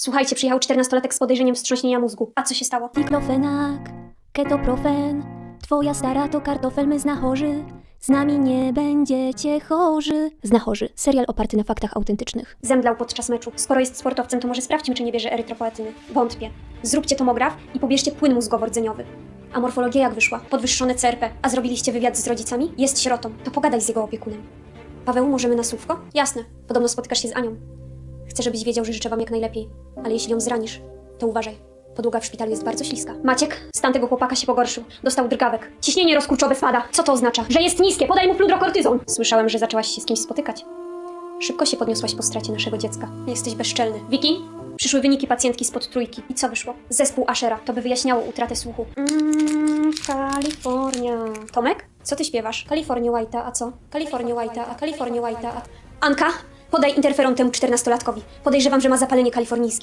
Słuchajcie, przyjechał 14-latek z podejrzeniem wstrząśnienia mózgu. A co się stało? Diklofenak, ketoprofen, twoja stara to kartofel, my znachorzy. Z nami nie będziecie chorzy. Znachorzy, serial oparty na faktach autentycznych. Zemdlał podczas meczu. Skoro jest sportowcem, to może sprawdźmy, czy nie bierze erytropoetyny. Wątpię. Zróbcie tomograf i pobierzcie płyn mózgowo-rdzeniowy. A morfologia jak wyszła? Podwyższone CRP. A zrobiliście wywiad z rodzicami? Jest sierotą. To pogadaj z jego opiekunem. Paweł, możemy na słówko? Jasne. Podobno spotykasz się z Anią. Chcę, żebyś wiedział, że życzę wam jak najlepiej. Ale jeśli ją zranisz, to uważaj. Podłoga w szpitalu jest bardzo śliska. Maciek, stan tego chłopaka się pogorszył. Dostał drgawek. Ciśnienie rozkurczowe spada. Co to oznacza? Że jest niskie. Podaj mu fludrokortyzon. Słyszałem, że zaczęłaś się z kimś spotykać. Szybko się podniosłaś po stracie naszego dziecka. Jesteś bezczelny. Wiki? Przyszły wyniki pacjentki spod trójki. I co wyszło? Zespół Ashera. To by wyjaśniało utratę słuchu. Mmm, Kalifornia. Tomek? Co ty śpiewasz? Kalifornia White'a, a co? Kalifornia White'a, a Kalifornia White'a, a... Anka, podaj interferon temu czternastolatkowi. Podejrzewam, że ma zapalenie kalifornijskie.